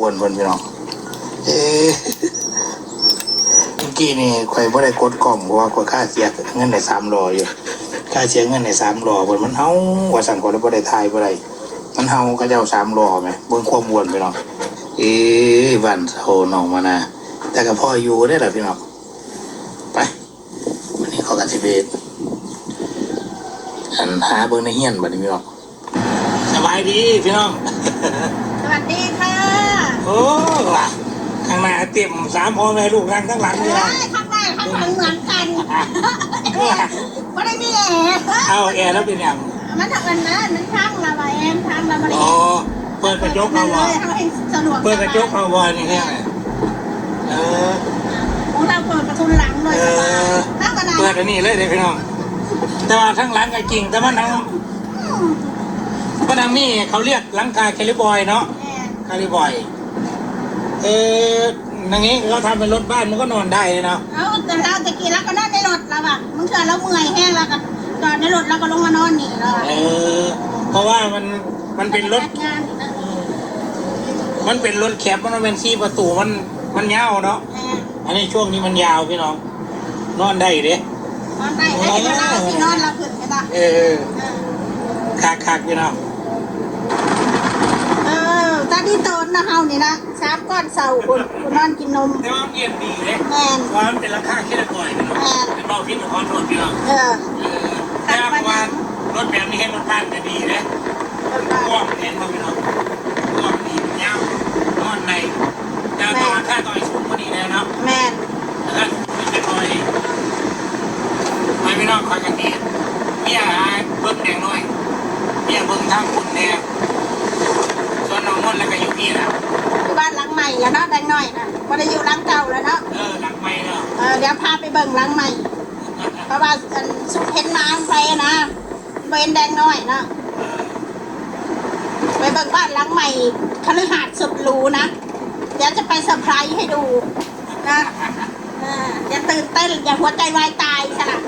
วนเพิ่นพี่น้องเอ๊ะเมื่อกี้นี่ข่อยบ่ได้กดกล่องเพราะว่าข่อยค่าเสียเงินได้สามรออยู่ค่าเสียเงินได้สามรอเพิ่นมันเฮาว่าสั่งข่อยเลยบ่ได้ทายบ่ได้มันเฮาเขาเจ้าสามรอไหมเบิ่งความวนพี่น้องเอ๊ะวันโหน้องมานะแต่ก็พ่ออยู่ได้อล่ะพี่น้องไปวันนี้เขอกันสิเบสอันหาเบิ่งในเฮียนบัดนี้พี่น้องสบายดีพี่น้องสวัสดีค่ะ โอ้ล่ะข้างหน้าเต็มสามพ่อแม่ลูกนั่งข้างหลังเอ้นี่นะยข้างหน้าข้างหลังเหมือนกันไม่ได้มีแอร์เอาแอร์แล้วเป็นอย่างมันทำกันนะมันช่างเราไปเองช่างเราไปอ๋อเปิดกระจกเอาเลวะยให้สะดวกเปิดกระจกเอาวะนี่แค่ไหนเออของเราเปิดประตูหลังเลยถ้ากันนะเปิดอันนี้เลยเด็กพี่น้องแต่ว่าทั้งหลังก็จริง แต่ว่านังว่านังนี่เขาเรียกหลังคาแคลิบอยเนาะแคลิบอย เออนังนี้เขาทำเป็นรถบ้านมันก็นอนได้เลยเนาะเอาแต่เราตะกี้เราก็นอนในรถเราอะมึงเชื่อเราเมื่อยแห้งเราก็จอดในรถเราก็ลงมานอนนี่เราเออ เพราะว่ามันมันเป็นรถ งานมันเป็นรถแคปมันเป็นสี่ประตูมันมันยาวเนาะอันนี้ช่วงนี้มันยาวพี่น้อง นอนได้เด้นอนได้ให้เวลาที่นอนเราขึ้นใช่ปะเออคักคักๆพี่น้อง เออตาดีโต นนะเฮานี่นะสามก้อนเสาคุณคุณนอนกินนมแต่ว่ามันเงียนดีเลยแมนความันเป็นราคาแค่ละก่อยพี่น้องแมนเป็นเบาพิษของคอนโทรลพี่น้องเออเออแต่ว่าเพราะว่ารถแบบนี้ให้รถทานจะดีเลยกว้างเห็นมาพี่น้องกว้างดียาวนอนในยาวต่อราคาต่อยสูงกว่านี้แน่เนาะ แมน นะครับไม่ใช่ต่อยไม่พี่น้องคอยกันดีเมียหาเบิ้งแดงน้อยเมียเบิ้งทางคุณแน่ส่วนน้องมนต์แล้วก็อยู่นี่นะ อยู่บ้านหลังใหม่แล้วเนาะแดงน้อยนะบ่ได้อยู่หลังเก่าแล้วเนาะเออหลังไม่เนาะเออเดี๋ยวพาไปเบิ่งหลังใหม่เพราะว่าอันสุเห็นมาไปนะเวนแดงน้อยเนาะไปเบิ่งบ้านหลังใหม่คฤหาสน์สุดหรูนะเดี๋ยวจะไปเซอร์ไพรส์ให้ดูนะเอออย่าตื่นเต้นอย่าหัวใจวายตายสนะ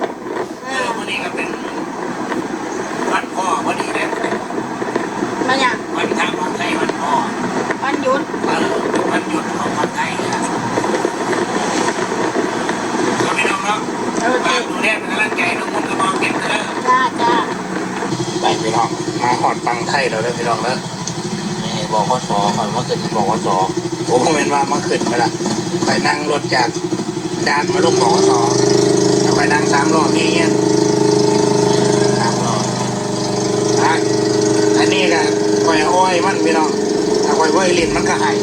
เอ เอ อ อวันนี้ก็เป็นวันพ่อพอดีเลย มาอย่าง วันทางวันไทยวันพ่อ วันหยุด เออวันหยุดของวันไทยนะก็ไม่น้องเนาะ เออ ฝากดูแลเป็นกำลังใจน้องมนต์กับน้องเก็บเด้อ จ้าจ้า ไป พี่น้องมาหอดตังไทยเราเลยพี่น้องแล้วนี่บอกว่าสอก่อนว่าขึ้นบอกว่าสอผมคอมเมนต์ว่ามาขึ้นไปละไปนั่งรถจากดานมาลงบอกว่าสอแล้วไปนั่งสามรอบนี้เงี้ยสามรอบอะอันนี้ก็คอยอ้อยมันพี่น้องถ้าคอยอ้อยลิ้นมันก็หาย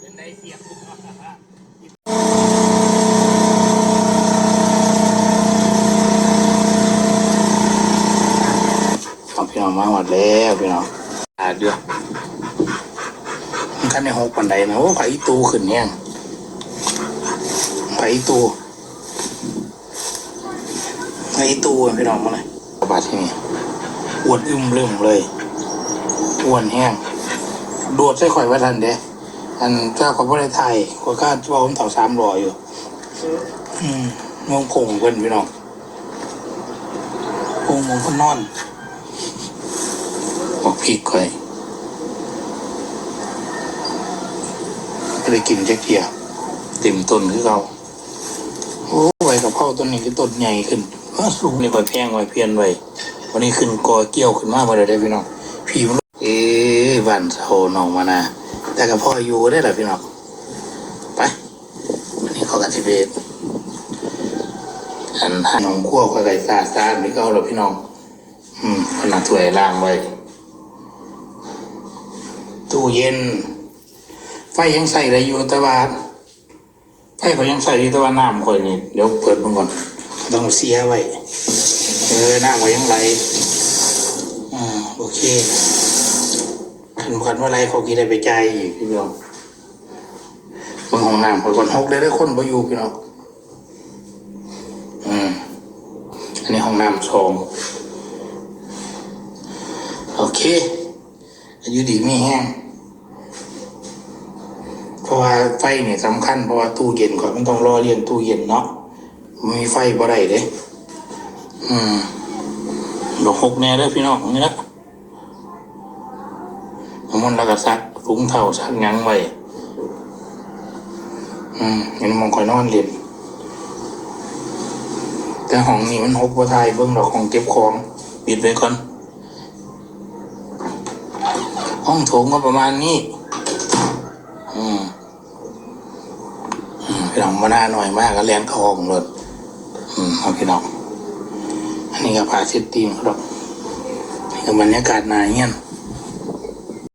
เป็นไดเสียบ ครับพี่น้อง มาหมดแล้วพี่น้องอาดอยู่มันคันในหกปันไดนะโอ้ไผตูขึ้นเนี่ยไผตูไผตูอะพี่น้องมาเลยบาดที่นี่อ้วนอึมลืมเลยอ้วนแห้งโดดใส่ข่อยไว้ทันเด้อันถ้าข่อยบ่ได้ไทยข่อยคาดว่าผมเต่าสามรอยอยู่ อืมงงคงเพิ่นพี่น้องคงมงคนนอน บอกพริกค่อยไม่ได้กินแค่เกียเต็มต้นคือเราโอ้ไว้กับข้าต้นนี้คือต้นใหญ่ขึ้นอ้าสูงนี่ค่อยแพงไว้เพียนไว้วันนี้ขึ้นกอเกี้ยวขึ้นมาบ่ได้ได้พี่น้องพี่มันเอ๊ะบ้านโซน้องมานะแต่กับพ่ออยู่ได้หละพี่น้องไปวันนี้เขอกันสิเบสอันหาน้องขั้วก็ไก่ซาซาไม่ก็เอาหรอพี่น้อง อืมขนาดถ้วยล่างไว้ ตู้เย็น ไฟยังใส่ได้อยู่แต่ว่าไฟเขายังใส่อยู่แต่ว่าน้ำค่อยนี่เดี๋ยวเปิดมันก่อนต้องเสียไว้เออน้ำเขายังไหลอ่าโอเคขันขันว่าไรเขากินได้ไปใจอีกพี่น้องเบางห้องน้ำเขาก่อนหกได้ได้คนไปอยู่พี่น้องอืมอันนี้ห้องน้ำสองเคอายุดีไม่แห้ง เพราะว่าไฟเนี่ยสำคัญเพราะว่าตู้เย็นก่อนมันต้องรอเรียงตู้เย็นเนาะมีไฟบ่ได้เด้อืมดอกหกแน่เด้อพี่น้องนี่ละมันแล้วก็ซักถุงเท่าซักหยังไว้อืมเห็นมองคอยนอนเรียนแต่ห้องนี้มันหกบ่ทายเบิ่งดอกของเก็บของปิดไว้ก่อนห้องโถงก็ประมาณนี้ อืม พี่น้องมาหน้าหน่อยมากก็แลนเข้าห้องรถอืมเอาพี่น้อง อันนี้ก็พาเช็ดตีมครับนี่ก็บรรยากาศนาเงี้ยน